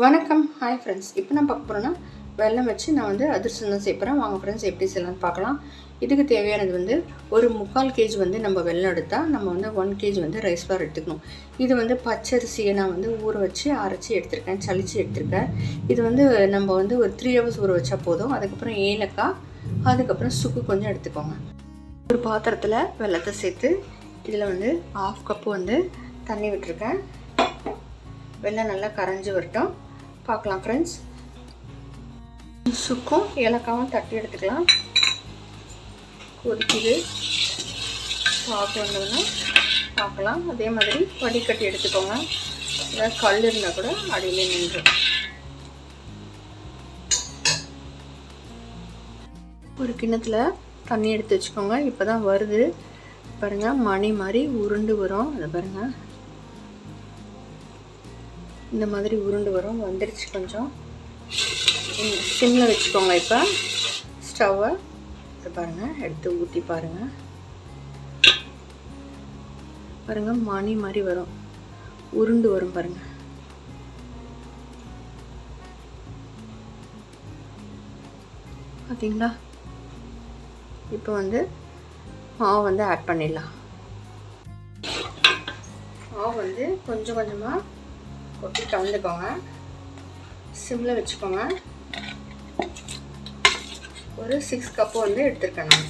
வணக்கம். Hi friends இப்போ நான் பார்க்க போகிறேன்னா வெல்லம் வச்சு நான் வந்து அதிர்ஷ்டம் தான் சேர்ப்பேன் வாங்க ஃப்ரெண்ட்ஸ் எப்படி செய்யலாம்னு பார்க்கலாம். இதுக்கு தேவையானது வந்து ஒரு முக்கால் கேஜி வந்து நம்ம வெள்ளம் எடுத்தால் நம்ம வந்து ஒன் கேஜி வந்து ரைஸ் ஃப்ளார் எடுத்துக்கணும். இது வந்து பச்சரிசியை நான் வந்து ஊற வச்சு அரைச்சி எடுத்திருக்கேன் சளிச்சு எடுத்திருக்கேன். இது வந்து நம்ம வந்து ஒரு த்ரீ ஹவர்ஸ் ஊற வச்சா போதும். அதுக்கப்புறம் ஏலக்காய் அதுக்கப்புறம் சுக்கு கொஞ்சம் எடுத்துக்கோங்க. ஒரு பாத்திரத்தில் வெல்லத்தை சேர்த்து இதில் வந்து ஆஃப் கப்பு வந்து தண்ணி விட்டுருக்கேன். வெள்ளம் நல்லா கரைஞ்சி வரட்டும். பார்க்கலாம் ஃப்ரெண்ட்ஸ் சுக்கும் ஏலக்காவும் தட்டி எடுத்துக்கலாம். கொதிக்குது. சாப்பிட்டு வந்தோம்னா பார்க்கலாம். அதே மாதிரி வடிகட்டி எடுத்துக்கோங்க. ஏதாவது கல் இருந்தால் கூட அடியிலே நின்று. ஒரு கிண்ணத்தில் தண்ணி எடுத்து வச்சுக்கோங்க. இப்போ தான் வருது. பாருங்கள் மணி மாதிரி உருண்டு வரும். அதை பாருங்கள் இந்த மாதிரி உருண்டு வரும். வந்துருச்சு கொஞ்சம். சிம்மில் வச்சுக்கோங்க இப்போ. ஸ்டவ்வை. பாருங்கள் எடுத்து ஊற்றி பாருங்கள் பாருங்கள் மணி மாதிரி வரும். உருண்டு வரும் பாருங்கள் பார்த்தீங்களா இப்போ வந்து மாவு வந்து ஆட் பண்ணிடலாம். மாவு வந்து கொஞ்சம் கொஞ்சமாக கொட்டி கலந்துக்கோங்க சிம்மில் வச்சுக்கோங்க. ஒரு சிக்ஸ் கப்பு வந்து எடுத்துருக்கேன் நான்.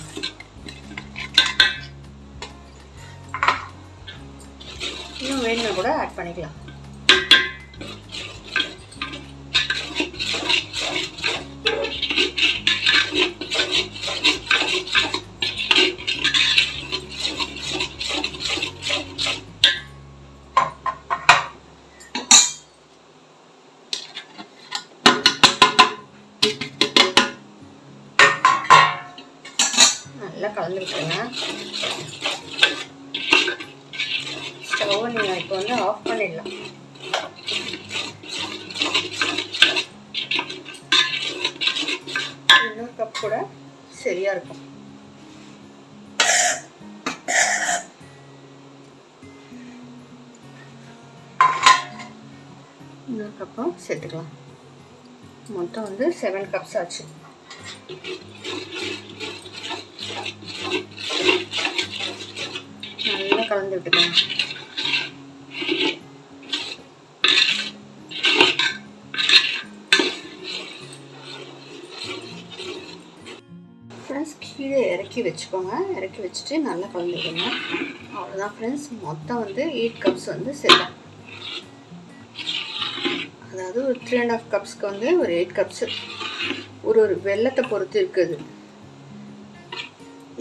இன்னும் வேணும்னா கூட ஆட் பண்ணிக்கலாம் நல்லா கலந்து விட்டுருங்க ஸ்டவ்வை நீங்கள் இப்போ வந்து ஆஃப் பண்ணிடலாம். இன்னொரு கப் கூட சரியாக இருக்கும். இன்னொரு கப்பும் சேர்த்துக்கலாம். மொத்தம் வந்து செவன் கப்ஸ் ஆச்சு. நல்லா கலந்து விட்டுக்கோங்க. ஃப்ரெண்ட்ஸ் கீழே இறக்கி வச்சுக்கோங்க. இறக்கி வச்சுட்டு நல்லா கலந்துக்கோங்க. அவ்வளோதான் ஃப்ரெண்ட்ஸ் மொத்தம் வந்து எயிட் கப்ஸ் வந்து செல்லும் அதாவது ஒரு த்ரீ அண்ட் ஆஃப் கப்ஸ்க்கு வந்து ஒரு எயிட் கப்ஸு ஒரு ஒரு வெள்ளத்தை பொறுத்து இருக்குது.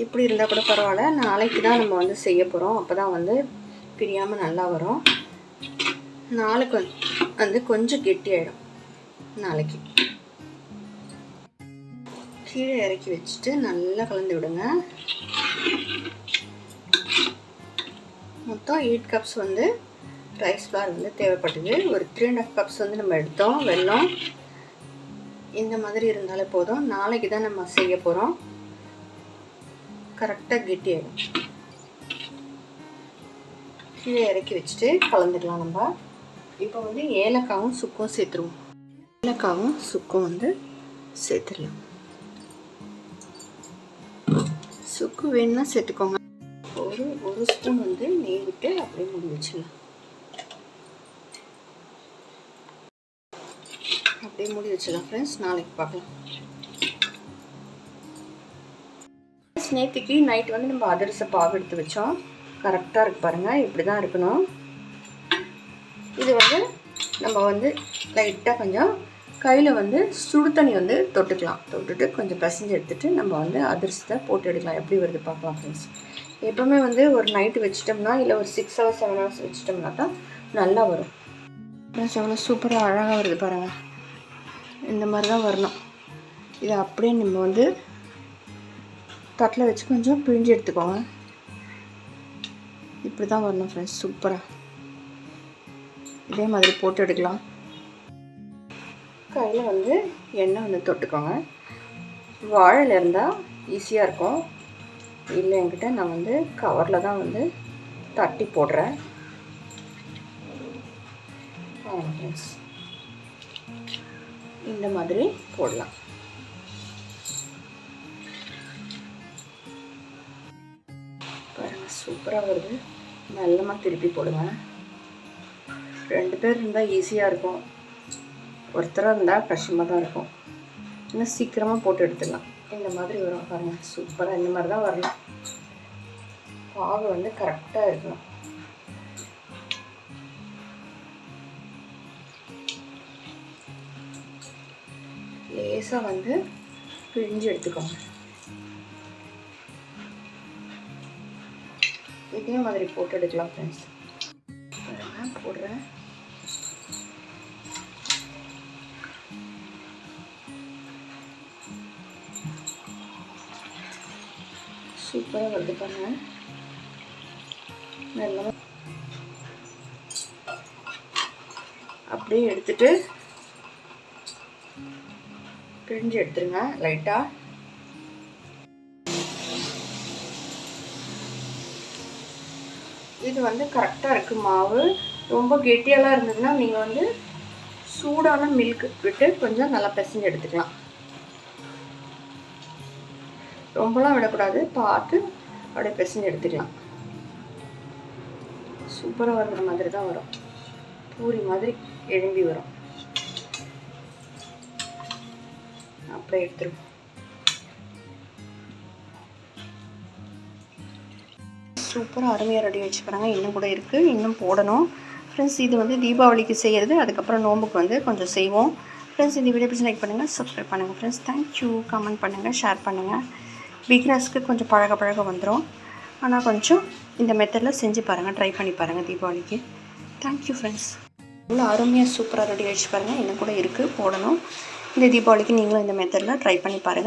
இப்படி இருந்தால் கூட பரவாயில்ல. நாளைக்கு தான் நம்ம வந்து செய்ய போகிறோம் அப்போ தான் வந்து பிரியாமல் நல்லா வரும். நாளைக்கு வந்து கொஞ்சம் கெட்டியாயிடும். நாளைக்கு. கீழே இறக்கி வச்சுட்டு நல்லா கலந்து விடுங்க. மொத்தம் எயிட் கப்ஸ் வந்து ரைஸ் ஃப்ளார் வந்து தேவைப்பட்டது. ஒரு த்ரீ அண்ட் ஆஃப் கப்ஸ் வந்து நம்ம எடுத்தோம் வெல்லம். இந்த மாதிரி இருந்தாலே போதும். நாளைக்கு தான் நம்ம செய்ய போகிறோம் கரெக்டாக கெட்டியாயிடும். கீழே இறக்கி வச்சுட்டு கலந்துடலாம் நம்ம. இப்போ வந்து ஏலக்காவும் சுக்கும் சேர்த்துருவோம். ஏலக்காவும் சுக்கும் வந்து சேர்த்துடலாம். சுக்கு வேணும்னா சேர்த்துக்கோங்க. ஒரு ஒரு ஸ்பூன் வந்து நெய் விட்டு அப்படியே மூடி வச்சிடலாம். அப்படியே மூடி வச்சிடலாம் ஃப்ரெண்ட்ஸ் நாளைக்கு பார்க்கலாம். நேற்றுக்கு நைட் வந்து நம்ம அதிரச பாகு எடுத்து வச்சோம். கரெக்டாக இருக்கு பாருங்கள் இப்படி தான் இருக்கணும். இது வந்து நம்ம வந்து லைட்டாக கொஞ்சம் கையில் வந்து சுடு தண்ணி வந்து தொட்டுக்கலாம். தொட்டுட்டு கொஞ்சம் பிசைஞ்சு எடுத்துகிட்டு நம்ம வந்து அதிரசத்தை போட்டு எடுக்கலாம். எப்படி வருது பார்க்கலாம் ஃப்ரெண்ட்ஸ் எப்போவுமே வந்து ஒரு நைட்டு வச்சிட்டோம்னா இல்லை ஒரு சிக்ஸ் ஹவர்ஸ் செவன் ஹவர்ஸ் வச்சிட்டோம்னா தான் நல்லா வரும். ஃப்ரெண்ட்ஸ் எவ்வளோ சூப்பராக அழகாக வருது பாருங்கள் இந்த மாதிரி தான் வரணும். இதை அப்படியே நம்ம வந்து தட்டில் வச்சு கொஞ்சம் பிழிஞ்சு எடுத்துக்கோங்க. இப்படி தான் வரணும் ஃப்ரெண்ட்ஸ் சூப்பராக இதே மாதிரி போட்டு எடுக்கலாம். கையில் வந்து எண்ணெய் வந்து தொட்டுக்கோங்க. வாழையில் இருந்தால் ஈஸியாக இருக்கும். இல்லை என்கிட்ட நான் வந்து கவரில் தான் வந்து தட்டி போடுறேன். இந்த மாதிரி போடலாம். சூப்பராக வருது. நல்லமாக திருப்பி போடுவேன் ரெண்டு பேர் இருந்தால் ஈஸியாக இருக்கும். ஒருத்தராக இருந்தால் கஷ்டமாக தான் இருக்கும். இன்னும் சீக்கிரமாக போட்டு எடுத்துடலாம். இந்த மாதிரி வரும் பாருங்கள் சூப்பராக இந்த மாதிரி தான் வரணும். பாகு வந்து கரெக்டாக இருக்கணும். லேசாக வந்து பிழிஞ்சு எடுத்துக்கோங்க. இதே மாதிரி போட்டு எடுக்கலாம் ஃப்ரெண்ட்ஸ் சூப்பராக வருது பாருங்க நல்லா அப்படியே எடுத்துட்டு பிழிஞ்சு எடுத்துருங்க லைட்டாக இது வந்து கரெக்டாக இருக்குது மாவு. ரொம்ப கெட்டியெல்லாம் இருந்ததுன்னா நீங்கள் வந்து சூடான மில்க் விட்டு கொஞ்சம் நல்லா பிசைஞ்சு எடுத்துக்கலாம். ரொம்பலாம் விடக்கூடாது. பார்த்து அப்படியே பிசைஞ்சு எடுத்துக்கலாம். சூப்பராக வருகிற மாதிரி தான் வரும். பூரி மாதிரி எழும்பி வரும். அப்படியே எடுத்துருவோம். சூப்பராக அருமையாக ரெடி வச்சுக்கிறாங்க இன்னும் கூட இருக்குது இன்னும் போடணும். ஃப்ரெண்ட்ஸ் இது வந்து தீபாவளிக்கு செய்கிறது அதுக்கப்புறம் நோம்புக்கு வந்து கொஞ்சம் செய்வோம். ஃப்ரெண்ட்ஸ் இந்த வீடியோ பிடிச்சி லைக் பண்ணுங்கள் சப்ஸ்கிரைப் பண்ணுங்கள் ஃப்ரெண்ட்ஸ் தேங்க்யூ கமெண்ட் பண்ணுங்கள் ஷேர் பண்ணுங்கள் பிகினர்ஸ்க்கு கொஞ்சம் பழக பழக வந்துடும் ஆனால் கொஞ்சம் இந்த மெத்தடில் செஞ்சு பாருங்கள் ட்ரை பண்ணி பாருங்கள் தீபாவளிக்கு. தேங்க்யூ ஃப்ரெண்ட்ஸ் இவ்வளோ அருமையாக சூப்பராக ரெடி ஆகிடுச்சு பாருங்கள் இன்னும் கூட இருக்குது போடணும். இந்த தீபாவளிக்கு நீங்களும் இந்த மெத்தடில் ட்ரை பண்ணி பாருங்கள்